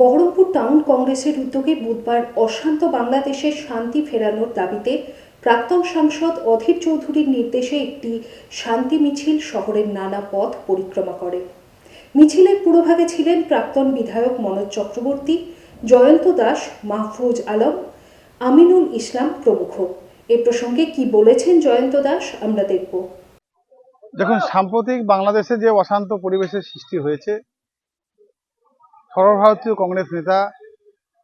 Baharampur town কংগ্রেসের উদ্যোগে বুধবার অশান্ত বাংলাদেশের শান্তি ফেরানোর দাবিতে প্রাক্তন সাংসদ অধীর চৌধুরীর নির্দেশে একটি শান্তি মিছিল শহরের নানা পথ পরিক্রমা করে। মিছিলের পুরোভাগে ছিলেন প্রাক্তন বিধায়ক মনোজ চক্রবর্তী, জয়ন্ত দাস, মাহফুজ আলম, আমিনুল ইসলাম প্রমুখ। এ প্রসঙ্গে কি বলেছেন জয়ন্ত দাস আমরা দেখব। দেখুন, সাম্প্রতিক বাংলাদেশে যে অশান্ত পরিবেশের সৃষ্টি হয়েছে সর্বভারতীয় কংগ্রেস নেতা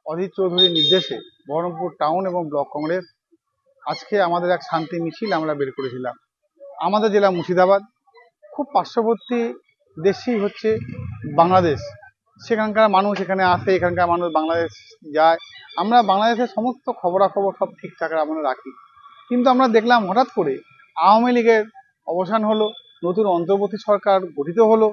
অধীর চৌধুরীর নির্দেশে বহরমপুর টাউন এবং ব্লক কংগ্রেস আজকে আমাদের এক শান্তি মিছিল আমরা বের করেছিলাম। আমাদের জেলা মুর্শিদাবাদ, খুব পার্শ্ববর্তী দেশই হচ্ছে বাংলাদেশ। সেখানকার মানুষ এখানে আসে, এখানকার মানুষ বাংলাদেশ যায়। আমরা বাংলাদেশের সমস্ত খবরাখবর সব ঠিকঠাক আমরা রাখি। কিন্তু আমরা দেখলাম হঠাৎ করে আওয়ামী লীগের অবসান হলো, নতুন অন্তর্বর্তী সরকার গঠিত হলো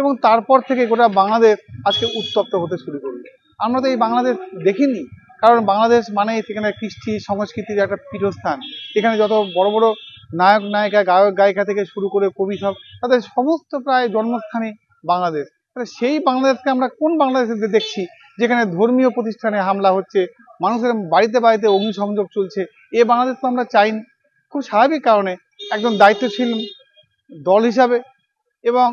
এবং তারপর থেকে গোটা বাংলাদেশ আজকে উত্তপ্ত হতে শুরু করল। আমরা তো এই বাংলাদেশ দেখিনি, কারণ বাংলাদেশ মানে সেখানে কৃষ্টি সংস্কৃতির একটা পীঠস্থান। এখানে যত বড় বড় নায়ক, নায়িকা, গায়ক, গায়িকা থেকে শুরু করে কবি সব, তাদের সমস্ত প্রায় জন্মস্থানে বাংলাদেশ। তাহলে সেই বাংলাদেশকে আমরা কোন বাংলাদেশে দেখছি, যেখানে ধর্মীয় প্রতিষ্ঠানে হামলা হচ্ছে, মানুষের বাড়িতে বাড়িতে অগ্নিসংযোগ চলছে, এ বাংলাদেশ তো আমরা চাইনি। খুব স্বাভাবিক কারণে একজন দায়িত্বশীল দল হিসাবে এবং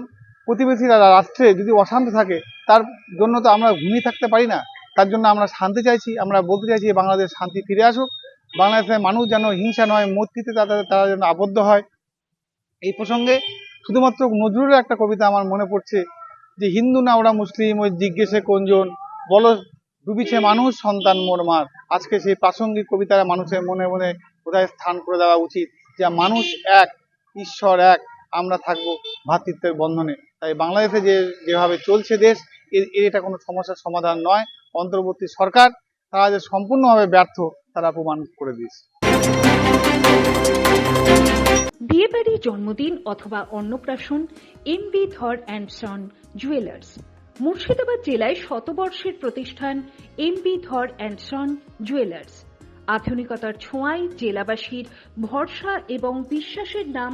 প্রতিবেশী রা- রাষ্ট্রে যদি অশান্ত থাকে, তার জন্য তো আমরা ঘুমিয়ে থাকতে পারি না। তার জন্য আমরা শান্তি চাইছি, আমরা বলতে চাইছি বাংলাদেশ শান্তি ফিরে আসুক। বাংলাদেশের মানুষ যেন হিংসা নয়, মূর্তিতে তাদের তারা যেন আবদ্ধ হয়। এই প্রসঙ্গে শুধুমাত্র নজরুলের একটা কবিতা আমার মনে পড়ছে, যে হিন্দু না ওরা মুসলিম, ওই জিজ্ঞেসে কোনজন? বলো, ডুবিছে মানুষ, সন্তান মোর মার। আজকে সেই প্রাসঙ্গিক কবিতারা মানুষের মনে মনে কোথায় স্থান করে দেওয়া উচিত, যে মানুষ এক, ঈশ্বর এক। আমরা থাকব ভ্রাতৃত্বের বন্ধনে। তাই বাংলাদেশে যে, যেভাবে চলছে দেশ এটা কোনো সমস্যার সমাধান নয়। অন্তর্বর্তী সরকার তারা যে সম্পূর্ণভাবে ব্যর্থ, তারা প্রমাণ করে দিয়েছে। বিয়েবাড়ি জন্মদিন অথবা অন্নপ্রাশন, MB Dhar and son jewellers. Murshidabad জেলায় শতবর্ষের প্রতিষ্ঠান MB Dhar and son jewellers. আধুনিকতার ছোঁয়ায় জেলাবাসীর ভরসা এবং বিশ্বাসের নাম